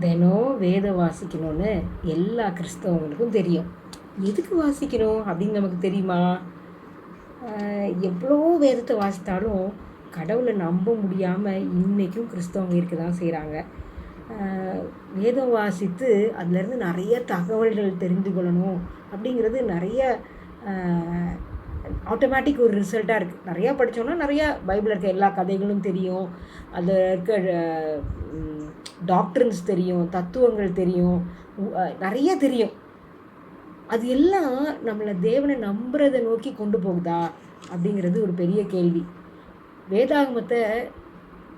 தினம் வேதம் வாசிக்கணும்னு எல்லா கிறிஸ்தவங்களுக்கும் தெரியும். எதுக்கு வாசிக்கணும் அப்படின்னு நமக்கு தெரியுமா? எவ்வளோ வேதத்தை வாசித்தாலும் கடவுளை நம்ப முடியாமல் இன்றைக்கும் கிறிஸ்தவங்க இருக்க தான் செய்கிறாங்க வேதம் வாசித்து அதுலேருந்து நிறைய தகவல்கள் தெரிந்து கொள்ளணும் அப்படிங்கிறது நிறைய ஆட்டோமேட்டிக் ஒரு ரிசல்ட்டாக இருக்குது நிறையா படித்தோன்னா நிறையா பைபிளில் இருக்க எல்லா கதைகளும் தெரியும். அதில் இருக்க டாக்டர்ஸ் தெரியும் தத்துவங்கள் தெரியும் நிறைய தெரியும். அது எல்லாம் நம்மளை தேவனை நம்புறதை நோக்கி கொண்டு போகுதா அப்படிங்கிறது ஒரு பெரிய கேள்வி. வேதாகமத்தை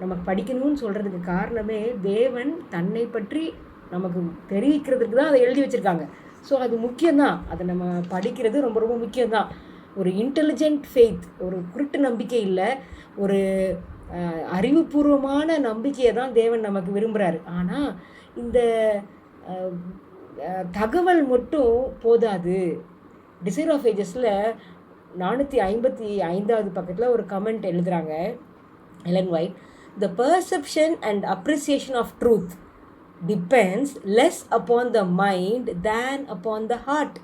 நம்ம படிக்கணும்னு சொல்கிறதுக்கு காரணமே தேவன் தன்னை பற்றி நமக்கு தெரிவிக்கிறதுக்கு தான் அதை எழுதி வச்சுருக்காங்க. ஸோ அது முக்கியம்தான். அதை நம்ம படிக்கிறது ரொம்ப ரொம்ப முக்கியம்தான். ஒரு இன்டெலிஜென்ட் ஃபெய்த் ஒரு குருட்டு நம்பிக்கை இல்லை. ஒரு அறிவுபூர்வமான நம்பிக்கையை தான் தேவன் நமக்கு விரும்புகிறாரு ஆனால் இந்த தகவல் மட்டும் போதாது. டிசைர் ஆஃப் ஏஜஸில் நானூற்றி ஐம்பத்தி ஐந்தாவது பக்கத்தில் ஒரு கமெண்ட் எழுதுகிறாங்க Ellen White the perception and appreciation of truth depends less upon the mind than upon the heart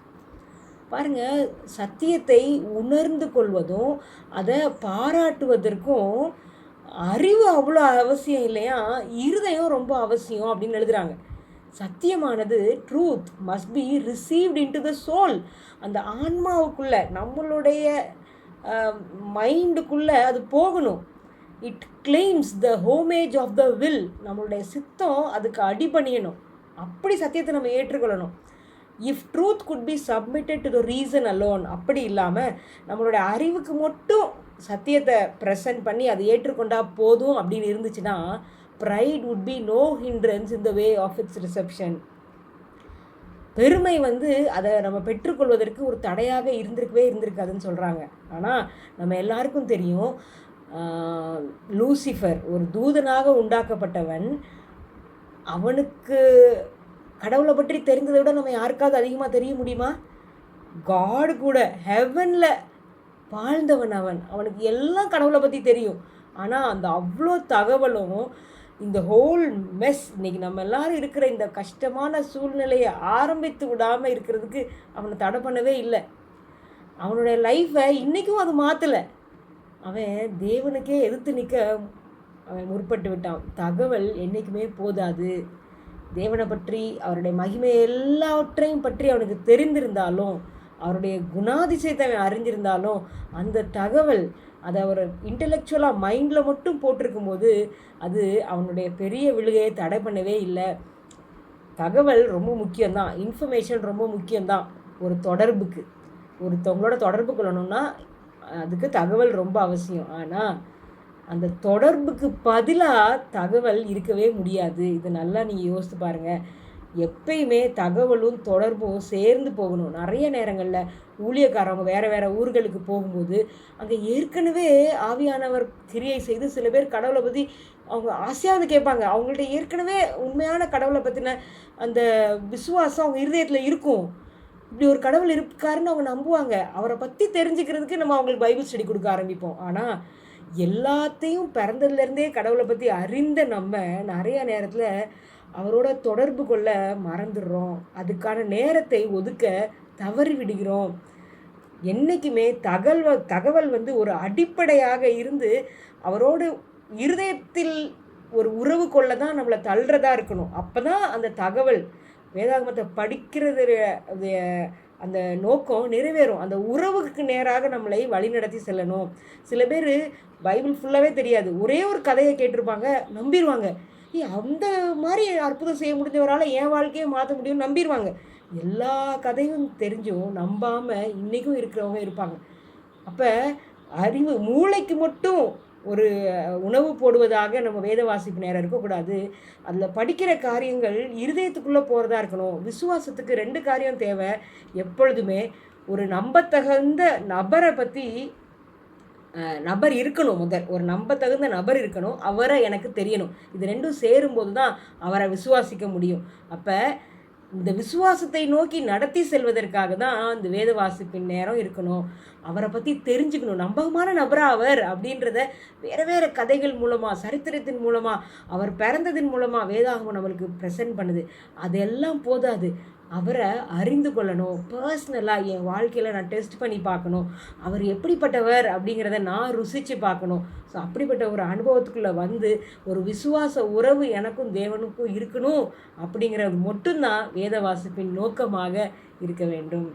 பாருங்கள் சத்தியத்தை உணர்ந்து கொள்வதும் அதை பாராட்டுவதற்கும் அறிவு அவ்வளோ அவசியம் இல்லையா? இருதயம் ரொம்ப அவசியம் அப்படின்னு எழுதுறாங்க. சத்தியமானது truth must be received into the soul அந்த ஆன்மாவுக்குள்ள நம்மளுடைய மைண்டுக்குள்ளே அது போகணும். It claims the homage of the will நம்மளுடைய சித்தம் அதுக்கு அடிபணியணும். அப்படி சத்தியத்தை நம்ம ஏற்றுக்கொள்ளணும். If truth could be submitted to the reason alone அப்படி இல்லாமல் நம்மளுடைய அறிவுக்கு மட்டும் சத்தியத்தை ப்ரெசன்ட் பண்ணி அதை ஏற்றுக்கொண்டா போதும் அப்படின்னு இருந்துச்சுன்னா pride would be no hindrance in the way of its reception பெருமை வந்து அதை நம்ம பெற்றுக்கொள்வதற்கு ஒரு தடையாக இருந்திருக்கவே இருந்திருக்காதுன்னு சொல்கிறாங்க ஆனால் நம்ம எல்லாருக்கும் தெரியும் லூசிஃபர் ஒரு தூதனாக உண்டாக்கப்பட்டவன் அவனுக்கு கடவுளை பற்றி தெரிந்ததை விட நம்ம யாருக்காவது அதிகமாக தெரிய முடியுமா? காடு கூட ஹெவனில் வாழ்ந்தவன் அவன். அவனுக்கு எல்லாம் கடவுளை பற்றி தெரியும். ஆனால் அந்த அவ்வளோ தகவலும் இந்த ஹோல் மெஸ் இன்னைக்கு நம்ம எல்லாரும் இருக்கிற இந்த கஷ்டமான சூழ்நிலையை ஆரம்பித்து விடாமல் இருக்கிறதுக்கு அவனை தடை பண்ணவே இல்லை. அவனுடைய லைஃப்பை இன்றைக்கும் அது மாற்றலை அவன் தேவனுக்கே எதிர்த்து நிற்க அவன் முற்பட்டு விட்டான். தகவல் என்றைக்குமே போதாது. தேவனை பற்றி அவருடைய மகிமை எல்லாவற்றையும் பற்றி அவனுக்கு தெரிந்திருந்தாலும் அவருடைய குணாதிசயத்தை அவன் அறிஞ்சிருந்தாலும் அந்த தகவல் அதை அவர் இன்டெலெக்சுவலாக மைண்டில் மட்டும் போட்டிருக்கும் போது அது அவனுடைய பெரிய விழுகையை தடை பண்ணவே இல்லை. தகவல் ரொம்ப முக்கியம்தான். இன்ஃபர்மேஷன் ரொம்ப முக்கியம்தான். ஒரு தொடர்புக்கு. ஒருத்தவங்களோட தொடர்பு கொள்ளணும்னா அதுக்கு தகவல் ரொம்ப அவசியம். ஆனால் அந்த தொடர்புக்கு பதிலாக தகவல் இருக்கவே முடியாது. இது நல்லா நீங்கள் யோசித்து பாருங்கள் எப்பயுமே தகவலும் தொடர்பும் சேர்ந்து போகணும். நிறைய நேரங்களில் ஊழியக்காரவங்க வேறு வேறு ஊர்களுக்கு போகும்போது அங்கே ஏற்கனவே ஆவியானவர் கிரியை செய்து சில பேர் கடவுளை பற்றி அவங்க ஆசையாவது கேட்பாங்க. அவங்கள்ட்ட ஏற்கனவே உண்மையான கடவுளை பற்றின அந்த விசுவாசம் அவங்க இருதயத்தில் இருக்கும். இப்படி ஒரு கடவுள் இருக்காருன்னு அவங்க நம்புவாங்க. அவரை பற்றி தெரிஞ்சுக்கிறதுக்கு நம்ம அவங்களுக்கு பைபிள் ஸ்டடி கொடுக்க ஆரம்பிப்போம். ஆனால் எல்லாத்தையும் பிறந்ததுலேருந்தே கடவுளை பற்றி அறிந்த நம்ம நிறைய நேரத்தில் அவரோட தொடர்பு கொள்ள மறந்துடுறோம். அதுக்கான நேரத்தை ஒதுக்க தவறி விடுகிறோம். என்றைக்குமே தகவல் தகவல் வந்து ஒரு அடிப்படையாக இருந்து அவரோடு இருதயத்தில் ஒரு உறவு கொள்ள தான் நம்மளை தள்ளுறதா இருக்கணும். அப்போ தான் அந்த தகவல் வேதாகமத்தை படிக்கிறது அந்த நோக்கம் நிறைவேறும். அந்த உறவுக்கு நேராக நம்மளை வழிநடத்தி செல்லணும். சில பேர் பைபிள் ஃபுல்லாகவே தெரியாது. ஒரே ஒரு கதையை கேட்டிருப்பாங்க நம்பிடுவாங்க அந்த மாதிரி அற்புதம் செய்ய முடிஞ்சவரால் என் வாழ்க்கையை மாற்ற முடியும்னு நம்பிடுவாங்க எல்லா கதையும் தெரிஞ்சும் நம்பாமல் இன்றைக்கும் இருக்கிறவங்க இருப்பாங்க. அப்போ அறிவு மூளைக்கு மட்டும் ஒரு உணவு போடுவதாக நம்ம வேத வாசிப்பு நேரம் இருக்கக்கூடாது. அதில் படிக்கிற காரியங்கள் இருதயத்துக்குள்ளே போகிறதா இருக்கணும். விசுவாசத்துக்கு ரெண்டு காரியம் தேவை. எப்பொழுதுமே ஒரு நம்பத்தகுந்த நபரை பற்றி நபர் இருக்கணும் முதல். ஒரு நம்பத்தகுந்த நபர் இருக்கணும். அவரை எனக்கு தெரியணும். இது ரெண்டும் சேரும்போது தான் அவரை விசுவாசிக்க முடியும். அப்போ இந்த விசுவாசத்தை நோக்கி நடத்தி செல்வதற்காக தான் இந்த வேத வாசிப்பின் நேரம் இருக்கணும். அவரை பற்றி தெரிஞ்சுக்கணும். நம்பகமான நபரா அவர் அப்படின்றத வேறு வேறு கதைகள் மூலமாக சரித்திரத்தின் மூலமாக அவர் பிறந்ததின் மூலமாக வேதாகமம் நம்மளுக்கு ப்ரெசென்ட் பண்ணுது. அதெல்லாம் போதாது. அவரை அறிந்து கொள்ளணும். பர்சனலாக என் வாழ்க்கையில் நான் டெஸ்ட் பண்ணி பார்க்கணும். அவர் எப்படிப்பட்டவர் அப்படிங்கிறத நான் ருசித்து பார்க்கணும். ஸோ அப்படிப்பட்ட ஒரு அனுபவத்துக்குள்ளே வந்து ஒரு விசுவாச உறவு எனக்கும் தேவனுக்கும் இருக்கணும் அப்படிங்கிறது மட்டும்தான் வேத வாசிப்பின் நோக்கமாக இருக்க வேண்டும்.